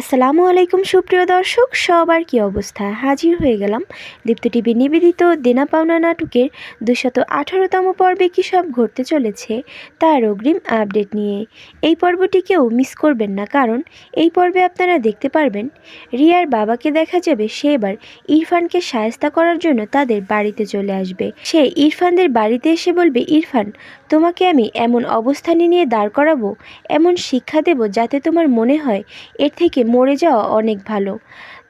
আসসালামু আলাইকুম, সুপ্রিয় দর্শক। সবার কি অবস্থা? হাজির হয়ে গেলাম দীপ্ত টিভি নিবেদিত দেনা পাওনা নাটকের দুশত আঠারোতম পর্বে কী সব ঘটতে চলেছে তার অগ্রিম আপডেট নিয়ে। এই পর্বটি কেউ মিস করবেন না, কারণ এই পর্বে আপনারা দেখতে পারবেন, রিয়ার বাবাকে দেখা যাবে, সে এবার ইরফানকে সায়স্তা করার জন্য তাদের বাড়িতে চলে আসবে। সে ইরফানদের বাড়িতে এসে বলবে, ইরফান, তোমাকে আমি এমন অবস্থানে নিয়ে দাঁড় করাবো, এমন শিক্ষা দেব যাতে তোমার মনে হয় এর থেকে মরে যাওয়া অনেক ভালো।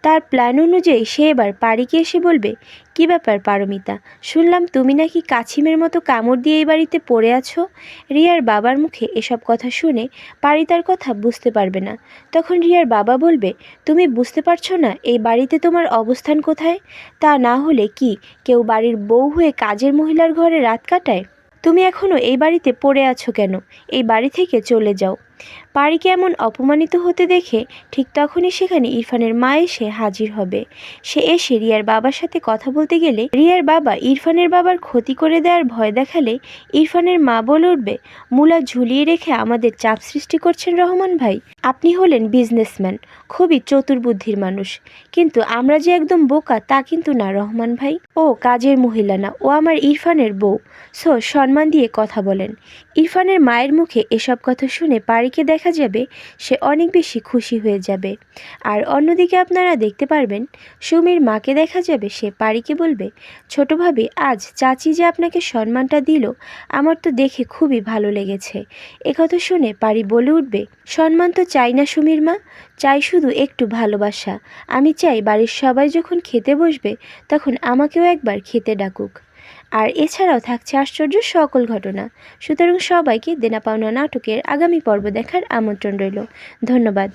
তার প্ল্যান অনুযায়ী সে এবার পারিকে এসে বলবে, কি ব্যাপার পারমিতা, শুনলাম তুমি নাকি কাছিমের মতো কামড় দিয়ে এই বাড়িতে পড়ে আছো? রিয়ার বাবার মুখে এসব কথা শুনে পারি তার কথা বুঝতে পারবে না। তখন রিয়ার বাবা বলবে, তুমি বুঝতে পারছ না এই বাড়িতে তোমার অবস্থান কোথায়? তা না হলে কি, কেউ বাড়ির বউ হয়ে কাজের মহিলার ঘরে রাত কাটায়? তুমি এখনও এই বাড়িতে পড়ে আছো কেন? এই বাড়ি থেকে চলে যাও। পারিকে এমন অপমানিত হতে দেখে ঠিক তখনই সেখানে ইরফানের মা এসে হাজির হবে। সে এসে রিয়ার বাবার সাথে কথা বলতে গেলে রিয়ার বাবা ইরফানের বাবার ক্ষতি করে দেওয়ার ভয় দেখালে ইরফানের মা বলে উঠবে, মূলা ঝুলিয়ে রেখে আমাদের চাপ সৃষ্টি করছেন রহমান ভাই। আপনি হলেন বিজনেসম্যান খুবই চতুর্বুদ্ধির মানুষ। কিন্তু আমরা যে একদম বোকা, তা কিন্তু না রহমান ভাই। ও কাজের মহিলা না, ও আমার ইরফানের বউ। সো সম্মান দিয়ে কথা বলেন। ইরফানের মায়ের মুখে এসব কথা শুনে পারিকে দেখা যাবে, সে অনেক বেশি খুশি হয়ে যাবে। আর অন্যদিকে আপনারা দেখতে পারবেন, সুমির মাকে দেখা যাবে, সে পারিকে বলবে, ছোট ভাবি, আজ চাচি যে আপনাকে সম্মানটা দিল, আমার তো দেখে খুবই ভালো লেগেছে। একথা শুনে পারি বলে উঠবে, সম্মান তো চাই না সুমির মা, চাই শুধু একটু ভালোবাসা। আমি চাই বাড়ির সবাই যখন খেতে বসবে, তখন আমাকেও একবার খেতে ডাকুক। আর এছাড়াও থাকছে আশ্চর্য সকল ঘটনা। সুতরাং সবাইকে দেনা পাওনা নাটকের আগামী পর্ব দেখার আমন্ত্রণ রইল। ধন্যবাদ।